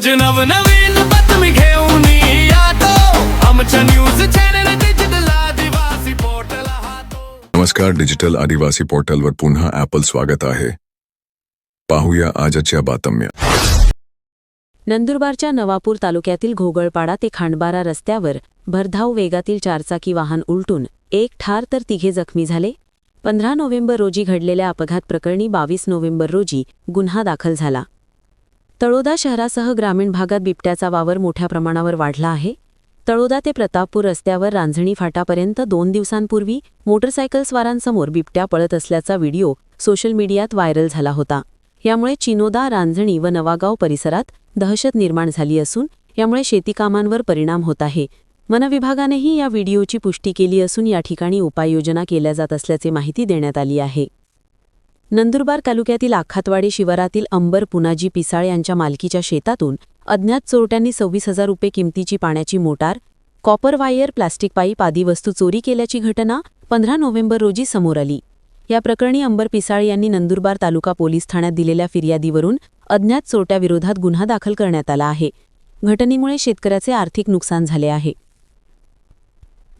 रोज नवनवीन बातमी घेऊन येतो. आमच्या news channel digital Adivasi portal नमस्कार डिजिटल आदिवासी पोर्टलवर पुन्हा ॲपल स्वागत आहे. पाहूया आजच्या बातम्या. नंदुरबारच्या नवापूर तालुक्यातील घोगळपाडा ते खांडबारा रस्त्यावर भरधाव वेगातील चारचाकी वाहन उलटून एक ठार तर तिघे जखमी झाले. पंधरा नोव्हेंबर रोजी घडलेल्या अपघात प्रकरणी बावीस नोव्हेंबर रोजी गुन्हा दाखल झाला. तळोदा शहरासह ग्रामीण भागात बिबट्याचा वावर मोठ्या प्रमाणावर वाढला आहे. तळोदा ते प्रतापपूर रस्त्यावर रांझणी फाटापर्यंत दोन दिवसांपूर्वी मोटरसायकलस्वारांसमोर बिबट्या पळत असल्याचा व्हिडिओ सोशल मीडियात व्हायरल झाला होता. यामुळे चिनोदा रांझणी व नवागाव परिसरात दहशत निर्माण झाली असून यामुळे शेतीकामांवर परिणाम होत आहे. वनविभागानेही या व्हिडिओची पुष्टी केली असून या ठिकाणी उपाययोजना केल्या जात असल्याची माहिती देण्यात आली आहे. नंदुरबार तालुक्यातील आखातवाडी शिवारातील अंबर पुनाजी पिसाळ यांच्या मालकीच्या शेतातून अज्ञात चोरट्यांनी सव्वीस हजार रुपये किमतीची पाण्याची motor copper wire plastic pipe आदी वस्तू चोरी केल्याची घटना पंधरा नोव्हेंबर रोजी समोर आली. या प्रकरणी अंबर पिसाळ यांनी नंदुरबार तालुका पोलीस ठाण्यात दिलेल्या फिर्यादीवरून अज्ञात चोरट्याविरोधात गुन्हा दाखल करण्यात आला आहे. घटनेमुळे शेतकऱ्याचे आर्थिक नुकसान झाले आहे.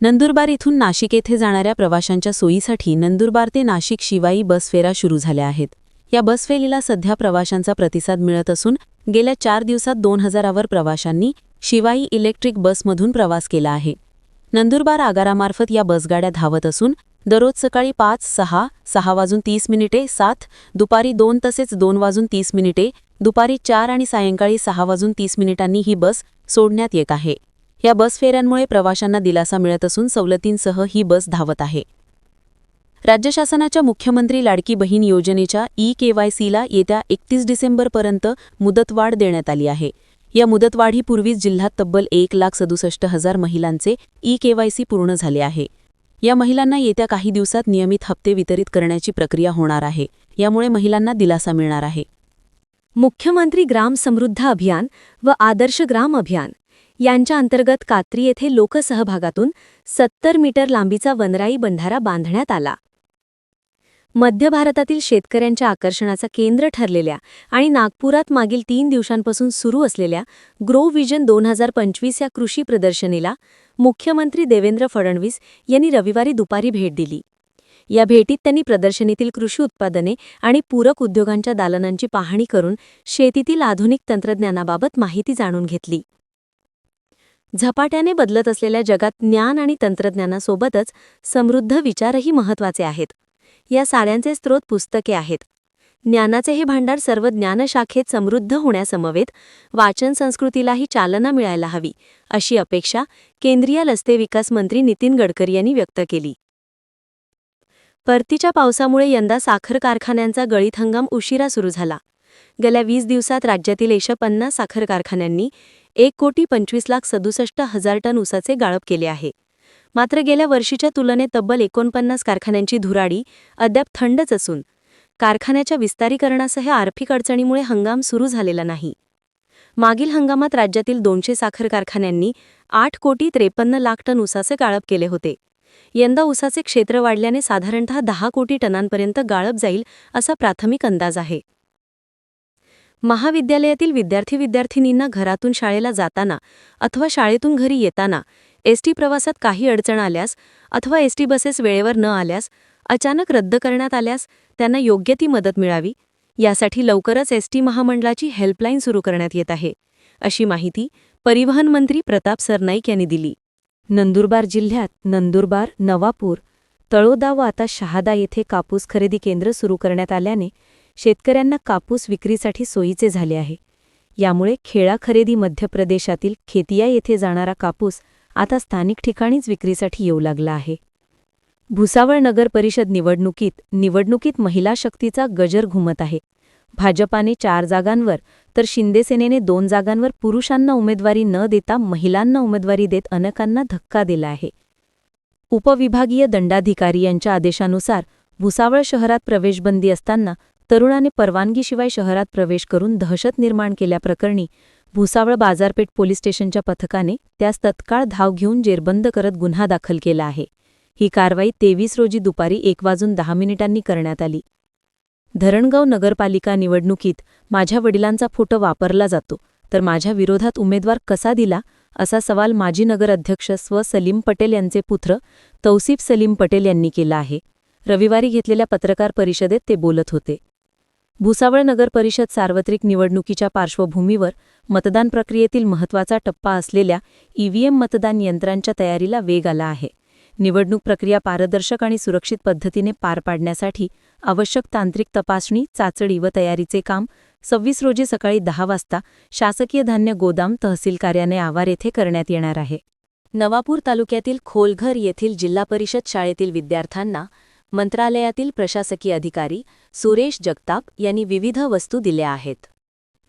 नंदुरबार इथून नाशिक येथे जाणाऱ्या प्रवाशांच्या सोयीसाठी नंदुरबार ते नाशिक शिवाई बसफेरा सुरू झाल्या आहेत. या बसफेलीला सध्या प्रवाशांचा प्रतिसाद मिळत असून गेल्या चार दिवसात दोन हजारावर प्रवाशांनी शिवाई इलेक्ट्रिक बसमधून प्रवास केला आहे. नंदुरबार आगारामार्फत या बसगाड्या धावत असून दररोज सकाळी पाच सहा सहा वाजून तीस मिनिटे सात दुपारी दोन तसेच दोन वाजून तीस मिनिटे दुपारी चार आणि सायंकाळी सहा वाजून तीस मिनिटांनी ही बस सोडण्यात येत आहे. या बस फेऱ्यांमुळे प्रवाशांना दिलासा मिळत असून सवलतींसह ही बस धावत आहे. राज्य शासनाच्या मुख्यमंत्री लाडकी बहीण योजनेच्या ई केवायसीला येत्या एकतीस डिसेंबरपर्यंत मुदतवाढ देण्यात आली आहे. या मुदतवाढीपूर्वीच जिल्ह्यात तब्बल एक लाख सदुसष्ट हजार महिलांचे ई केवायसी पूर्ण झाले आहे. या महिलांना येत्या काही दिवसात नियमित हप्ते वितरित करण्याची प्रक्रिया होणार आहे. यामुळे महिलांना दिलासा मिळणार आहे. मुख्यमंत्री ग्राम समृद्ध अभियान व आदर्श ग्राम अभियान यांच्या अंतर्गत कात्री येथे लोकसहभागातून सत्तर मीटर लांबीचा वनराई बंधारा बांधण्यात आला. मध्य भारतातील शेतकऱ्यांच्या आकर्षणाचा केंद्र ठरलेल्या आणि नागपुरात मागील तीन दिवसांपासून सुरू असलेल्या ग्रो विजन दोन हजार पंचवीस या कृषी प्रदर्शनीला मुख्यमंत्री देवेंद्र फडणवीस यांनी रविवारी दुपारी भेट दिली. या भेटीत त्यांनी प्रदर्शनीतील कृषी उत्पादने आणि पूरक उद्योगांच्या दालनांची पाहणी करून शेतीतील आधुनिक तंत्रज्ञानाबाबत माहिती जाणून घेतली. झपाट्याने बदलत असलेल्या जगात ज्ञान आणि तंत्रज्ञानासोबतच समृद्ध विचारही महत्त्वाचे आहेत. या साऱ्यांचे स्रोत पुस्तके आहेत. ज्ञानाचे हे भांडार सर्व ज्ञानशाखेत समृद्ध होण्यासमवेत वाचन संस्कृतीलाही चालना मिळायला हवी अशी अपेक्षा केंद्रीय रस्ते विकास मंत्री नितीन गडकरी यांनी व्यक्त केली. परतीच्या पावसामुळे यंदा साखर कारखान्यांचा गळीत हंगाम उशिरा सुरू झाला. गेल्या वीस दिवसात राज्यातील एकशे पन्नास साखर कारखान्यांनी एक कोटी पंचवीस लाख सदुसष्ट हजार टन उसाचे गाळप केले आहे. मात्र गेल्या वर्षीच्या तुलनेत तब्बल एकोणपन्नास कारखान्यांची धुराडी अद्याप थंडच असून कारखान्याच्या विस्तारीकरणासह आर्थिक अडचणीमुळे हंगाम सुरू झालेला नाही. मागील हंगामात राज्यातील दोनशे साखर कारखान्यांनी आठ कोटी त्रेपन्न लाख टन उसाचे गाळप केले होते. यंदा उसाचे क्षेत्र वाढल्याने साधारणतः दहा कोटी टनांपर्यंत गाळप जाईल असा प्राथमिक अंदाज आहे. महाविद्यालयातील विद्यार्थी विद्यार्थिनींना घरातून शाळेला जाताना अथवा शाळेतून घरी येताना एसटी प्रवासात काही अडचण आल्यास अथवा एसटी बसेस वेळेवर न आल्यास अचानक रद्द करण्यात आल्यास त्यांना योग्य ती मदत मिळावी. यासाठी लवकरच एसटी महामंडळाची हेल्पलाईन सुरू करण्यात येत आहे अशी माहिती परिवहन मंत्री प्रताप सरनाईक यांनी दिली. नंदुरबार जिल्ह्यात नंदुरबार नवापूर तळोदा व आता शहादा येथे कापूस खरेदी केंद्र सुरू करण्यात आल्याने शेतकऱ्यांना कापूस विक्रीसाठी सोयीचे झाले आहे. यामुळे खेळा खरेदी मध्य प्रदेशातील खेतिया येथे जाणारा कापूस आता स्थानिक ठिकाणीच विक्रीसाठी येऊ लागला आहे. भुसावळ नगर परिषद निवडणुकीत निवडणुकीत महिला शक्तीचा गजर घुमत आहे. भाजपाने चार जागांवर तर शिंदेसेनेने दोन जागांवर पुरुषांना उमेदवारी न देता महिलांना उमेदवारी देत अनेकांना धक्का दिला आहे. उपविभागीय दंडाधिकारी यांच्या आदेशानुसार भुसावळ शहरात प्रवेशबंदी असताना तरुणाने परवानगीशिवाय शहरात प्रवेश करून दहशत निर्माण केल्याप्रकरणी भुसावळ बाजारपेठ पोलीस स्टेशनच्या पथकाने त्यास तत्काळ धाव घेऊन जेरबंद करत गुन्हा दाखल केला आहे. ही कारवाई तेवीस रोजी दुपारी एक वाजून दहा मिनिटांनी करण्यात आली. धरणगाव नगरपालिका निवडणुकीत माझ्या वडिलांचा फोटो वापरला जातो तर माझ्या विरोधात उमेदवार कसा दिला असा सवाल माजी नगराध्यक्ष स्व. सलीम पटेल यांचे पुत्र तौसिफ सलीम पटेल यांनी केला आहे. रविवारी घेतलेल्या पत्रकार परिषदेत ते बोलत होते. भुसावळ नगर परिषद सार्वत्रिक निवडणुकीच्या पार्श्वभूमीवर मतदान प्रक्रियेतील महत्त्वाचा टप्पा असलेल्या ईव्हीएम मतदान यंत्रांच्या तयारीला वेग आला आहे. निवडणूक प्रक्रिया पारदर्शक आणि सुरक्षित पद्धतीने पार पाडण्यासाठी आवश्यक तांत्रिक तपासणी चाचणी व तयारीचे काम सव्वीस रोजी सकाळी दहा वाजता शासकीय धान्य गोदाम तहसील कार्यालय आवार येथे करण्यात येणार आहे. नवापूर तालुक्यातील खोलघर येथील जिल्हा परिषद शाळेतील विद्यार्थ्यांना मंत्रालयातील प्रशासकीय अधिकारी सुरेश जगताप यांनी विविध वस्तू दिल्या आहेत.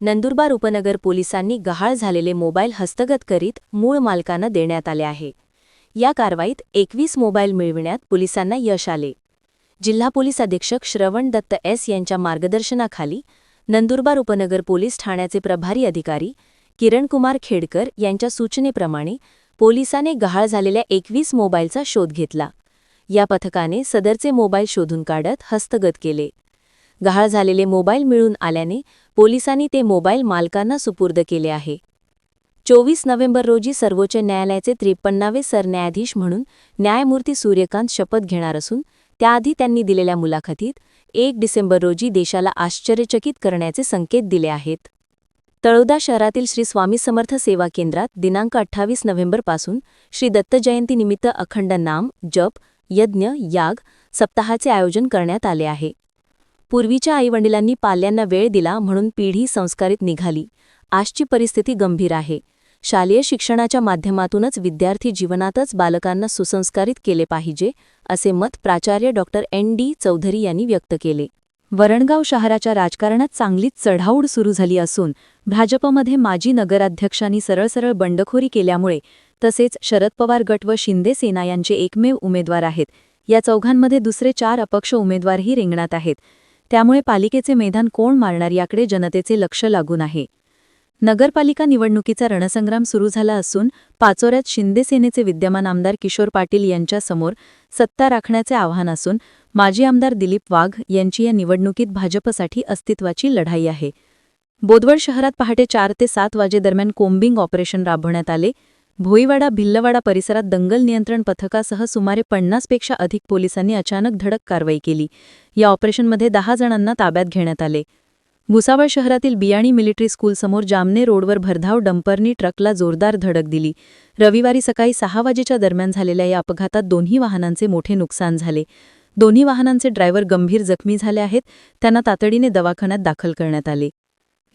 नंदुरबार उपनगर पोलिसांनी गहाळ झालेले मोबाईल हस्तगत करीत मूळ मालकांना देण्यात आले आहे. या कारवाईत एकवीस मोबाईल मिळविण्यात पोलिसांना यश आले. जिल्हा पोलीस अधीक्षक श्रवण दत्त एस यांच्या मार्गदर्शनाखाली नंदुरबार उपनगर पोलीस ठाण्याचे प्रभारी अधिकारी किरणकुमार खेडकर यांच्या सूचनेप्रमाणे पोलिसाने गहाळ झालेल्या एकवीस मोबाईलचा शोध घेतला. या पथकाने सदरचे मोबाईल शोधून काढत हस्तगत केले. गहाळ झालेले मोबाईल मिळून आल्याने पोलिसांनी ते मोबाईल मालकांना सुपूर्द केले आहे. चोवीस नोव्हेंबर रोजी सर्वोच्च न्यायालयाचे त्रेपन्नावे सरन्यायाधीश म्हणून न्यायमूर्ती सूर्यकांत शपथ घेणार असून त्याआधी त्यांनी दिलेल्या मुलाखतीत एक डिसेंबर रोजी देशाला आश्चर्यचकित करण्याचे संकेत दिले आहेत. तळोदा शहरातील श्री स्वामी समर्थ सेवा केंद्रात दिनांक अठ्ठावीस नोव्हेंबरपासून श्री दत्त जयंतीनिमित्त अखंड नाम जप यज्ञ याग सप्ताहाचे आयोजन करण्यात आले आहे. पूर्वीच्या आईवडिलांनी पाल्यांना वेळ दिला म्हणून पिढी संस्कारित निघाली. आजची परिस्थिती गंभीर आहे. शालेय शिक्षणाच्या माध्यमातूनच विद्यार्थी जीवनातच बालकांना सुसंस्कारित केले पाहिजे असे मत प्राचार्य डॉक्टर एन. डी. चौधरी यांनी व्यक्त केले. वरणगाव शहराच्या राजकारणात चांगलीच चढाऊड सुरू झाली असून भाजपमध्ये माजी नगराध्यक्षांनी सरळसरळ बंडखोरी केल्यामुळे तसेच शरद पवार गट व शिंदे सेना यांचे एकमेव उमेदवार आहेत. या चौघांमध्ये दुसरे चार अपक्ष उमेदवारही रिंगणात आहेत. त्यामुळे पालिकेचे मैदान कोण मारणार याकडे जनतेचे लक्ष लागून आहे. नगरपालिका निवडणुकीचा रणसंग्राम सुरू झाला असून पाचोऱ्यात शिंदे सेनेचे विद्यमान आमदार किशोर पाटील यांच्यासमोर सत्ता राखण्याचे आव्हान असून माजी आमदार दिलीप वाघ यांची या निवडणुकीत भाजपसाठी अस्तित्वाची लढाई आहे. बोदवड शहरात पहाटे चार ते सात वाजेदरम्यान कोम्बिंग ऑपरेशन राबवण्यात आले. भोईवाडा भिल्लवाडा परिसरात दंगल नियंत्रण पथकासह सुमारे पन्नासपेक्षा अधिक पोलिसांनी अचानक धडक कारवाई केली. या ऑपरेशनमध्ये दहा जणांना ताब्यात घेण्यात आले. भुसावळ शहरातील बियाणी मिलिटरी स्कूलसमोर जामने रोडवर भरधाव डंपरनी ट्रकला जोरदार धडक दिली. रविवारी सकाळी सहा वाजेच्या दरम्यान झालेल्या या अपघातात दोन्ही वाहनांचे मोठे नुकसान झाले. दोन्ही वाहनांचे ड्रायव्हर गंभीर जखमी झाले आहेत. त्यांना तातडीने दवाखान्यात दाखल करण्यात आले.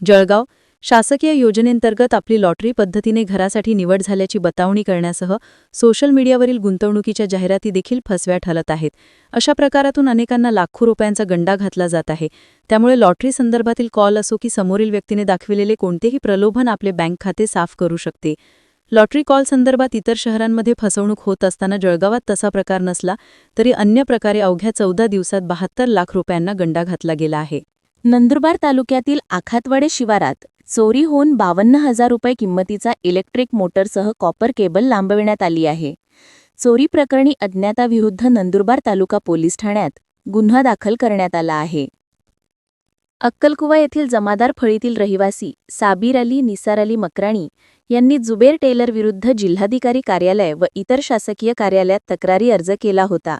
जळगाव शासकीय योजनेंतर्गत आपली लॉटरी पद्धतीने घरासाठी निवड झाल्याची बतावणी करण्यासह सोशल मीडियावरील गुंतवणुकीच्या जाहिराती देखील फसव्या ठरत आहेत. अशा प्रकारातून अनेकांना लाखो रुपयांचा गंडा घातला जात आहे. त्यामुळे लॉटरी संदर्भातील कॉल असो की समोरील व्यक्तीने दाखविलेले कोणतेही प्रलोभन आपले बँक खाते साफ करू शकते. लॉटरी कॉल संदर्भात इतर शहरांमध्ये फसवणूक होत असताना जळगावात तसा प्रकार नसला तरी अन्य प्रकारे अवघ्या चौदा दिवसात बहात्तर लाख रुपयांना गंडा घातला गेला आहे. नंदुरबार तालुक्यातील आखातवाडे शिवारात चोरी होऊन बावन्न हजार रुपये किंमतीचा इलेक्ट्रिक मोटरसह कॉपर केबल लांबविण्यात आली आहे. चोरी प्रकरणी अज्ञाताविरुद्ध नंदुरबार तालुका पोलीस ठाण्यात गुन्हा दाखल करण्यात आला आहे. अक्कलकुवा येथील जमादार फळीतील रहिवासी साबीर अली निसार अली मकराणी यांनी जुबेर टेलर विरुद्ध जिल्हाधिकारी कार्यालय व इतर शासकीय कार्यालयात तक्रारी अर्ज केला होता.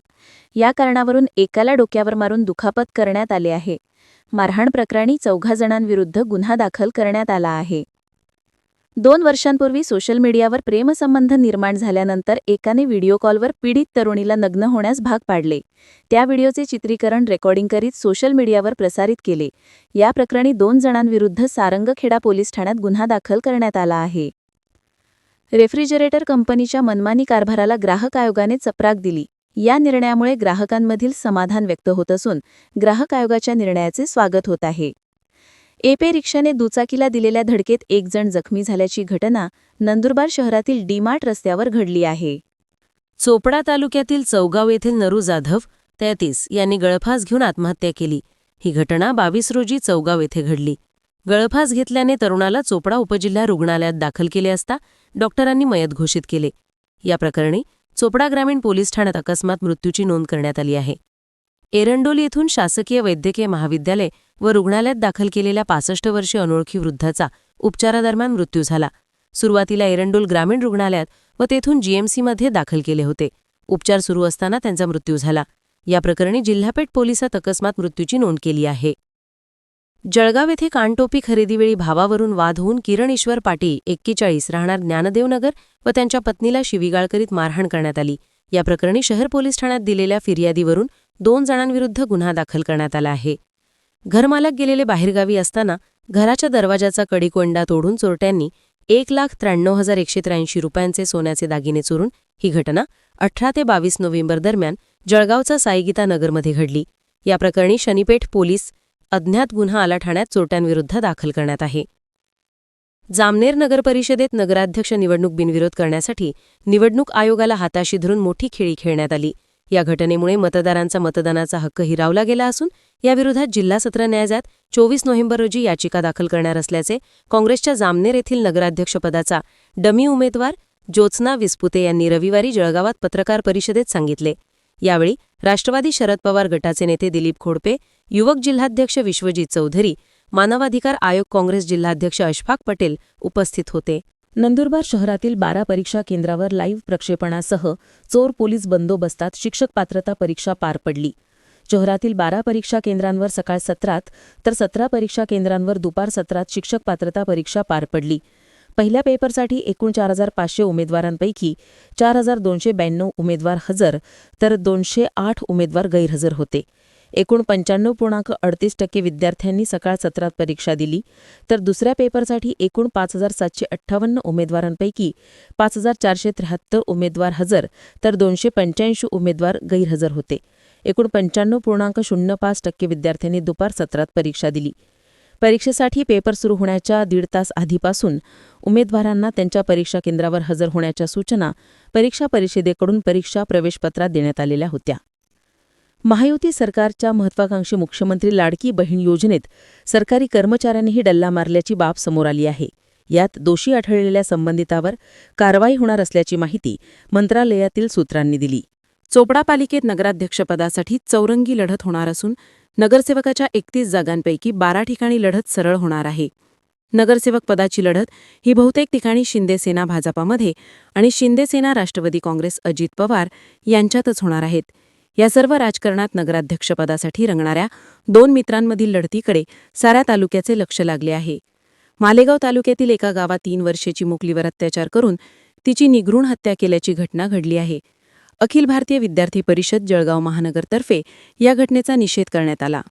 या कारणावरून एकाला डोक्यावर मारून दुखापत करण्यात आले आहे. मारहाण प्रकरणी चौघा जणांविरुद्ध गुन्हा दाखल करण्यात आला आहे. दोन वर्षांपूर्वी सोशल मीडियावर प्रेमसंबंध निर्माण झाल्यानंतर एकाने व्हिडिओ कॉलवर पीडित तरुणीला नग्न होण्यास भाग पाडले. त्या व्हिडिओचे चित्रीकरण रेकॉर्डिंग करीत सोशल मीडियावर प्रसारित केले. या प्रकरणी दोन जणांविरुद्ध सारंगखेडा पोलीस ठाण्यात गुन्हा दाखल करण्यात आला आहे. रेफ्रिजरेटर कंपनीच्या मनमानी कारभाराला ग्राहक आयोगाने चपराक दिली. या निर्णयामुळे ग्राहकांमधील समाधान व्यक्त होत असून ग्राहक आयोगाच्या निर्णयाचे स्वागत होत आहे. एपे रिक्षाने दुचाकीला दिलेल्या धडकेत एक जण जखमी झाल्याची घटना नंदुरबार शहरातील डीमार्ट रस्त्यावर घडली आहे. चोपडा तालुक्यातील चौगाव येथील नरू जाधव तेहतीस यांनी गळफास घेऊन आत्महत्या केली. ही घटना बावीस रोजी चौगाव येथे घडली. गळफास घेतल्याने तरुणाला चोपडा उपजिल्हा रुग्णालयात दाखल केले असता डॉक्टरांनी मयत घोषित केले. या प्रकरणी चोपडा ग्रामीण पोलीस ठाण्यात अकस्मात मृत्यूची नोंद करण्यात आली आहे. एरंडोली येथून शासकीय वैद्यकीय महाविद्यालय व रुग्णालयात दाखल केलेल्या पासष्ट वर्षीय अनोळखी वृद्धाचा उपचारादरम्यान मृत्यू झाला. सुरुवातीला एरंडोल ग्रामीण रुग्णालयात व तेथून जीएमसीमध्ये दाखल केले होते. उपचार सुरू असताना त्यांचा मृत्यू झाला. या प्रकरणी जिल्हापेठ पोलिसात अकस्मात मृत्यूची नोंद केली आहे. जळगाव येथे कानटोपी खरेदीवेळी भावावरून वाद होऊन किरण ईश्वर पाटील एक्केचाळीस राहणार ज्ञानदेवनगर व त्यांच्या पत्नीला शिवीगाळ करीत मारहाण करण्यात आली. या प्रकरणी शहर पोलीस ठाण्यात दिलेल्या फिर्यादीवरून दोन जणांविरुद्ध गुन्हा दाखल करण्यात आला आहे. घरमालक गेलेले बाहेरगावी असताना घराच्या दरवाजाचा कडीकोंडा तोडून चोरट्यांनी एक लाख त्र्याण्णव हजार एकशे त्र्याऐंशी रुपयांचे सोन्याचे दागिने चोरून ही घटना अठरा ते बावीस नोव्हेंबर दरम्यान जळगावचा साईगीता नगरमध्ये घडली. या प्रकरणी शनीपेठ पोलीस अज्ञात गुन्हा आला ठाण्यात चोरट्यांविरुद्ध दाखल करण्यात आहे. जामनेर नगर परिषदेत नगराध्यक्ष निवडणूक बिनविरोध करण्यासाठी निवडणूक आयोगाला हाताशी धरून मोठी खेळी खेळण्यात आली. या घटनेमुळे मतदारांचा मतदानाचा हक्क हिरावला गेला असून याविरोधात जिल्हा सत्र न्यायालयात चोवीस नोव्हेंबर रोजी याचिका दाखल करणार असल्याचे काँग्रेसच्या जामनेर येथील नगराध्यक्षपदाचा डमी उमेदवार ज्योत्स्ना विस्पुते यांनी रविवारी जळगावात पत्रकार परिषदेत सांगितले. यावेळी राष्ट्रवादी शरद पवार गटाचे नेते दिलीप खोडपे युवक जिल्हाध्यक्ष विश्वजित चौधरी मानवाधिकार आयोग काँग्रेस जिल्हाध्यक्ष अशफाक पटेल उपस्थित होते. नंदुरबार शहरातील बारा परीक्षा केंद्रावर लाईव्ह प्रक्षेपणासह चोर पोलीस बंदोबस्तात शिक्षक पात्रता परीक्षा पार पडली. शहरातील बारा परीक्षा केंद्रांवर सकाळ सत्रात तर सतरा परीक्षा केंद्रांवर दुपार सत्रात शिक्षक पात्रता परीक्षा पार पडली. पहिल्या पेपरसाठी एकूण चार हजार पाचशे उमेदवारांपैकी चार हजार दोनशे ब्याण्णव उमेदवार हजर तर दोनशे आठ उमेदवार गैरहजर होते. एकूण पंच्याण्णव पूर्णांक अडतीस टक्के विद्यार्थ्यांनी सकाळ सत्रात परीक्षा दिली तर दुसऱ्या पेपरसाठी एकूण पाच हजार सातशे अठ्ठावन्न उमेदवारांपैकी पाच हजार चारशे त्र्याहत्तर उमेदवार हजर तर दोनशे पंच्याऐंशी उमेदवार गैरहजर होते. एकूण पंच्याण्णव पूर्णांक शून्य पाच टक्के विद्यार्थ्यांनी दुपार सत्रात परीक्षा दिली. परीक्षेसाठी पेपर सुरू होण्याच्या दीड तास आधीपासून उमेदवारांना त्यांच्या परीक्षा केंद्रावर हजर होण्याच्या सूचना परीक्षा परिषदेकडून परीक्षा प्रवेशपत्रात देण्यात आलेल्या होत्या. महायुती सरकारच्या महत्वाकांक्षी मुख्यमंत्री लाडकी बहीण योजनेत सरकारी कर्मचाऱ्यांनीही डल्ला मारल्याची बाब समोर आली आहे. यात दोषी आढळलेल्या संबंधितावर कारवाई होणार असल्याची माहिती मंत्रालयातील सूत्रांनी दिली. चोपडा पालिकेत नगराध्यक्षपदासाठी चौरंगी लढत होणार असून नगरसेवकाच्या एकतीस जागांपैकी बारा ठिकाणी लढत सरळ होणार आहे. नगरसेवक पदाची लढत ही बहुतेक ठिकाणी शिंदेसेना भाजपामध्ये आणि शिंदेसेना राष्ट्रवादी काँग्रेस अजित पवार यांच्यातच होणार आहेत. या सर्व राजकारणात नगराध्यक्षपदासाठी रंगणाऱ्या दोन मित्रांमधील लढतीकडे साऱ्या तालुक्याचे लक्ष लागले आहे. मालेगाव तालुक्यातील एका गावात तीन वर्षेची मुकलीवर अत्याचार करून तिची निगृण हत्या केल्याची घटना घडली आहे. अखिल भारतीय विद्यार्थी परिषद जळगाव महानगरतर्फे या घटनेचा निषेध करण्यात आला.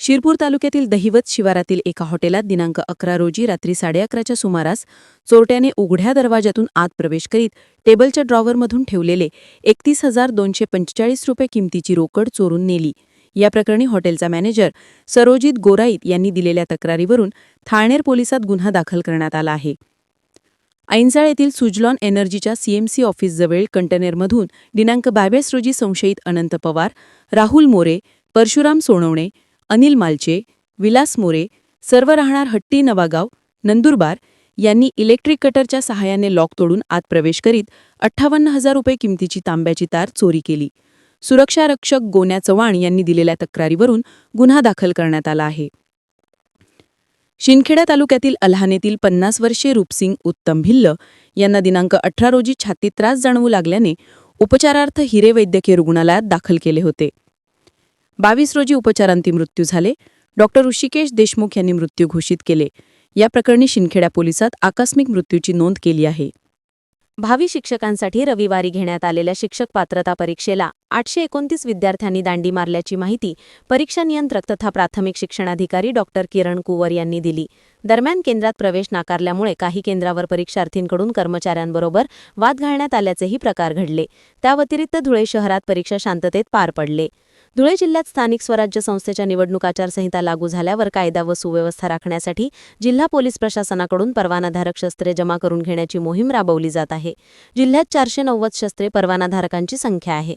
शिरपूर तालुक्यातील दहिवत शिवारातील एका हॉटेलात दिनांक अकरा रोजी रात्री साडेअकराच्या सुमारास चोरट्याने उघड्या दरवाजातून आत प्रवेश करीत टेबलच्या ड्रॉवरमधून ठेवलेले एकतीस हजार दोनशे पंचेचाळीस रुपये किमतीची रोकड चोरून नेली. या प्रकरणी हॉटेलचा मॅनेजर सरोजित गोराईत यांनी दिलेल्या तक्रारीवरून थाळनेर पोलिसात गुन्हा दाखल करण्यात आला आहे. ऐंजाळ येथील सुजलॉन एनर्जीच्या सीएमसी ऑफिसजवळ कंटेनरमधून दिनांक बावीस रोजी संशयित अनंत पवार राहुल मोरे परशुराम सोनवणे अनिल मालचे विलास मोरे सर्व राहणार हट्टी नवागाव नंदुरबार यांनी इलेक्ट्रिक कटरच्या सहाय्याने लॉक तोडून आत प्रवेश करीत अठ्ठावन्न हजार रुपये किमतीची तांब्याची तार चोरी केली. सुरक्षा रक्षक गोन्या चव्हाण यांनी दिलेल्या तक्रारीवरून गुन्हा दाखल करण्यात आला आहे. शिंदखेडा तालुक्यातील अल्हानेतील पन्नास वर्षे रूपसिंग उत्तम भिल्ल यांना दिनांक अठरा रोजी छातीत त्रास जाणवू लागल्याने उपचारार्थ हिरे वैद्यकीय रुग्णालयात दाखल केले होते. बावीस रोजी उपचारांती मृत्यू झाले. डॉक्टर ऋषिकेश देशमुख यांनी मृत्यू घोषित केले. या प्रकरणी शिंदखेडा पोलिसात आकस्मिक मृत्यूची नोंद केली आहे. भावी शिक्षकांसाठी रविवारी घेण्यात आलेल्या शिक्षक पात्रता परीक्षेला आठशे एकोणतीस विद्यार्थ्यांनी दांडी मारल्याची माहिती परीक्षा नियंत्रक तथा प्राथमिक शिक्षणाधिकारी डॉक्टर किरण कुवर यांनी दिली. दरम्यान केंद्रात प्रवेश नाकारल्यामुळे काही केंद्रावर परीक्षार्थींकडून कर्मचाऱ्यांबरोबर वाद घालण्यात आल्याचेही प्रकार घडले. त्याव्यतिरिक्त धुळे शहरात परीक्षा शांततेत पार पडले. धुळे जिल्ह्यात स्थानिक स्वराज्य संस्थेच्या निवडणूक आचारसंहिता लागू झाल्यावर कायदा व सुव्यवस्था राखण्यासाठी जिल्हा पोलीस प्रशासनाकडून परवानाधारक शस्त्रे जमा करून घेण्याची मोहीम राबवली जात आहे. जिल्ह्यात चारशे नव्वद शस्त्रे परवानाधारकांची संख्या आहे.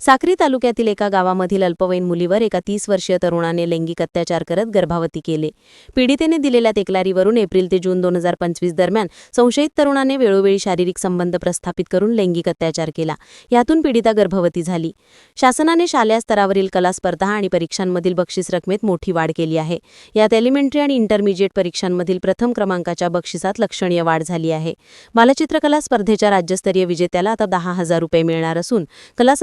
साक्री तालुक्यातील एका गावामधील अल्पवयीन मुलीवर एका तीस वर्षीय तरुणाने लैंगिक अत्याचार करत गर्भावती केले. पीडितेने दिलेल्या तक्रारीवरून एप्रिल ते जून दोन हजार पंचवीस दरम्यान संशयित तरुणाने वेळोवेळी शारीरिक संबंध प्रस्थापित करून लैंगिक अत्याचार केला. यातून पीडिता गर्भवती झाली. शासनाने शालेय स्तरावरील कला स्पर्धा आणि परीक्षांमधील बक्षीस रकमेत मोठी वाढ केली आहे. यात एलिमेंटरी आणि इंटरमिजिएट परीक्षांमधील प्रथम क्रमांकाच्या बक्षिसात लक्षणीय वाढ झाली आहे. बालचित्रकला स्पर्धेच्या राज्यस्तरीय विजेत्याला आता दहा हजार रुपये मिळणार असून कला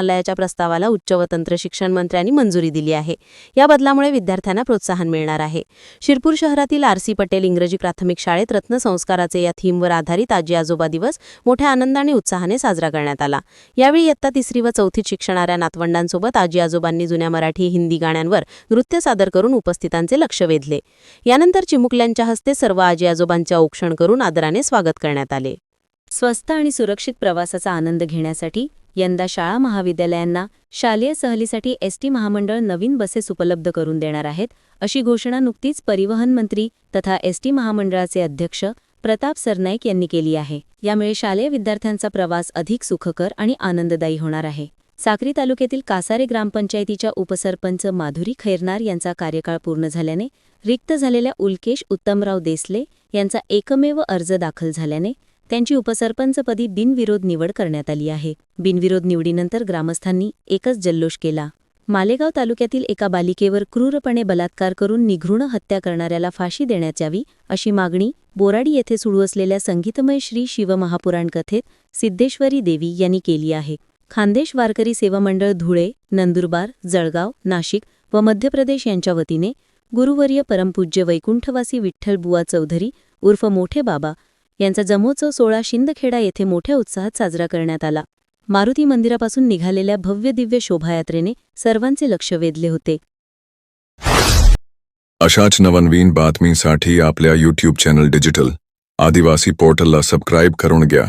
संचालनालयाच्या प्रस्तावाला उच्च व तंत्र शिक्षण मंत्र्यांनी मंजुरी दिली आहे. या बदलामुळे विद्यार्थ्यांना प्रोत्साहन मिळणार आहे. शिरपूर शहरातील आर सी पटेल इंग्रजी प्राथमिक शाळेत रत्नसंस्काराचे या थीमवर आधारित आजी आजोबा दिवस मोठ्या आनंदाने उत्साहाने साजरा करण्यात आला. यावेळी इयत्ता तिसरी व चौथीत शिक्षणाऱ्या नातवंडांसोबत आजी आजोबांनी जुन्या मराठी हिंदी गाण्यांवर नृत्य सादर करून उपस्थितांचे लक्ष वेधले. यानंतर चिमुकल्यांच्या हस्ते सर्व आजी आजोबांचे औक्षण करून आदराने स्वागत करण्यात आले. स्वस्त आणि सुरक्षित प्रवासाचा आनंद घेण्यासाठी यंदा शाळा महाविद्यालयांना शालेय सहलीसाठी एसटी महामंडळ नवीन बसेस उपलब्ध करून देणार आहेत अशी घोषणा नुकतीच परिवहन मंत्री तथा एसटी महामंडळाचे अध्यक्ष प्रताप सरनाईक यांनी केली आहे. यामुळे शालेय विद्यार्थ्यांचा प्रवास अधिक सुखकर आणि आनंददायी होणार आहे. साक्री तालुक्यातील कासारे ग्रामपंचायतीच्या उपसरपंच माधुरी खैरनार यांचा कार्यकाळ पूर्ण झाल्याने रिक्त झालेल्या उल्केश उत्तमराव देसले यांचा एकमेव अर्ज दाखल झाल्याने त्यांची उपसरपंचपदी बिनविरोध निवड करण्यात आली आहे. बिनविरोध निवडीनंतर ग्रामस्थांनी एकच जल्लोष केला. मालेगाव तालुक्यातील एका बालिकेवर क्रूरपणे बलात्कार करून निघृण हत्या करणाऱ्याला फाशी देण्यात यावी अशी मागणी बोराडी येथे सुरू असलेल्या संगीतमय श्री शिवमहापुराण कथेत सिद्धेश्वरी देवी यांनी केली आहे. खानदेश वारकरी सेवा मंडळ धुळे नंदुरबार जळगाव नाशिक व मध्य प्रदेश यांच्या वतीने गुरुवर्य परमपूज्य वैकुंठवासी विठ्ठलबुवा चौधरी उर्फ मोठे बाबा यांचा जमोत्सव सोळा शिंदखेडा येथे मोठ्या उत्साहात साजरा करण्यात आला. मारुती मंदिरापासून निघालेल्या भव्य दिव्य शोभायात्रेने सर्वांचे लक्ष वेधले होते. अशाच नवनवीन बातमीसाठी आपल्या यूट्यूब चॅनल डिजिटल आदिवासी पोर्टलला सबस्क्राईब करून घ्या.